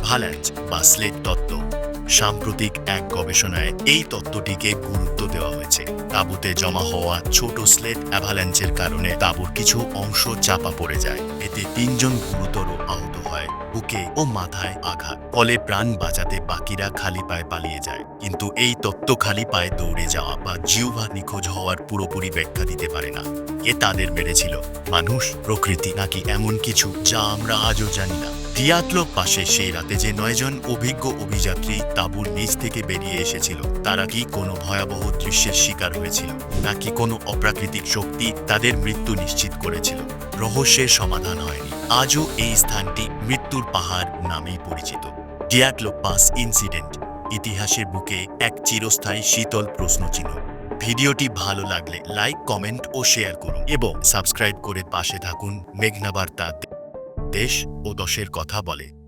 অ্যাভাল্যাঞ্চ বা স্লেট তত্ত্ব। সাম্প্রতিক এক গবেষণায় এই তত্ত্বটিকে গুরুত্ব দেওয়া হয়েছে। তাঁবুতে জমা হওয়া ছোট স্লেট অ্যাভাল্যাঞ্চের কারণে তাঁবুর কিছু অংশ চাপা পড়ে যায়। এতে তিনজন গুরুতর আহত হয়, বুকে ও মাথায় আঘাত। ফলে প্রাণ বাঁচাতে বাকিরা খালি পায়ে পালিয়ে যায়। কিন্তু এই তত্ত্ব খালি পায়ে দৌড়ে যাওয়া বা জিউভা নিখোঁজ হওয়ার পুরোপুরি ব্যাখ্যা দিতে পারে না। এ তাদের মেরেছিল? মানুষ? প্রকৃতি? নাকি এমন কিছু যা আমরা আজও জানি না? টিয়াতলো পাশে সেই রাতে যে নয়জন অভিজ্ঞ অভিযাত্রী তাঁবুর নিচ থেকে বেরিয়ে এসেছিল, তারা কি কোনো ভয়াবহ দৃশ্যের শিকার হয়েছিল, নাকি কোনো অপ্রাকৃতিক শক্তি তাদের মৃত্যু নিশ্চিত করেছিল? রহস্যের সমাধান হয়নি। আজও এই স্থানটি মৃত্যুর পাহাড় নামেই পরিচিত। ডিয়াটলো পাস ইনসিডেন্ট, ইতিহাসের বুকে এক চিরস্থায়ী শীতল প্রশ্নচিহ্ন ভিডিওটি ভালো লাগলে লাইক, কমেন্ট ও শেয়ার করুন এবং সাবস্ক্রাইব করে পাশে থাকুন মেঘনা বার্তা দেশ ও দশের কথা বলে।